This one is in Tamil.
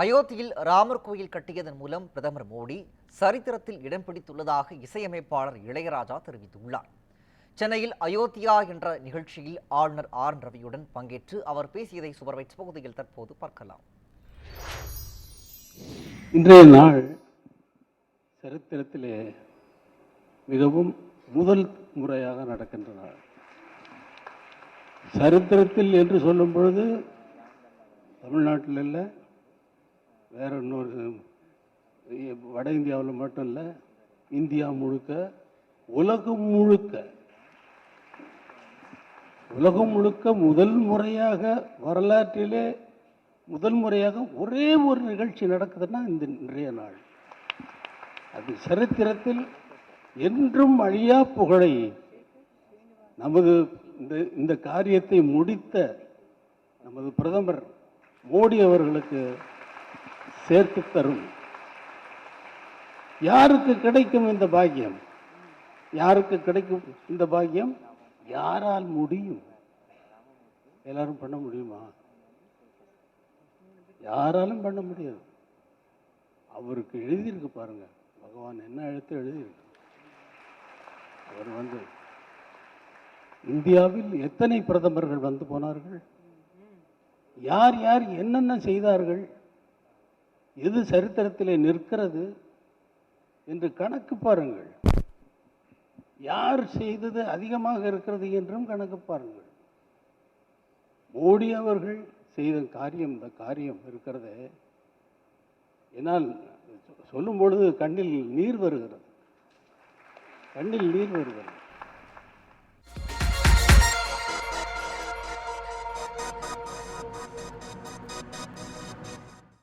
அயோத்தியில் ராமர் கோயில் கட்டியதன் மூலம் பிரதமர் மோடி சரித்திரத்தில் இடம் பிடித்துள்ளதாக இசையமைப்பாளர் இளையராஜா தெரிவித்துள்ளார். சென்னையில் அயோத்தியா என்ற நிகழ்ச்சியில் ஆளுநர் ஆர். என் ரவியுடன் பங்கேற்று அவர் பேசியதை சுபர்வைட்ஸ் பகுதியில் தற்போது பார்க்கலாம். இன்றைய நாள் சரித்திரத்திலே மிகவும் முதல் முறையாக நடக்கின்ற நாள் சரித்திரத்தில் என்று சொல்லும் பொழுது தமிழ்நாட்டில் இல்லை வேற இன்னொரு வட இந்தியாவில் மட்டும் இல்லை இந்தியா முழுக்க உலகம் முழுக்க உலகம் முழுக்க முதல் முறையாக வரலாற்றிலே முதல் முறையாக ஒரே ஒரு நிகழ்ச்சி நடக்குதுன்னா இந்த இன்றைய நாள். அது சரித்திரத்தில் என்றும் அழியா புகழை நமது இந்த இந்த காரியத்தை முடித்த நமது பிரதமர் மோடி அவர்களுக்கு சேர்த்து தரும். யாருக்கு கிடைக்கும் இந்த பாக்கியம்? யாருக்கு கிடைக்கும் இந்த பாக்கியம்? யாரால் முடியும்? எல்லாரும் பண்ண முடியுமா? யாராலும் பண்ண முடியாது. அவருக்கு எழுதியிருக்கு பாருங்க. பகவான் என்ன எழுத்து எழுதியிருக்கு? அவர் வந்து இந்தியாவில் எத்தனை பிரதமர்கள் வந்து போனார்கள்? யார் யார் என்னென்ன செய்தார்கள்? எது சரித்திரத்தில் நிற்கிறது என்று கணக்கு பாருங்கள். யார் செய்தது அதிகமாக இருக்கிறது என்றும் கணக்கு பாருங்கள். மோடி அவர்கள் செய்த காரியம் இந்த காரியம் இருக்கிறதே. என்னால் சொல்லும் பொழுது கண்ணில் நீர் வருகிறது. கண்ணில் நீர் வருகிறது.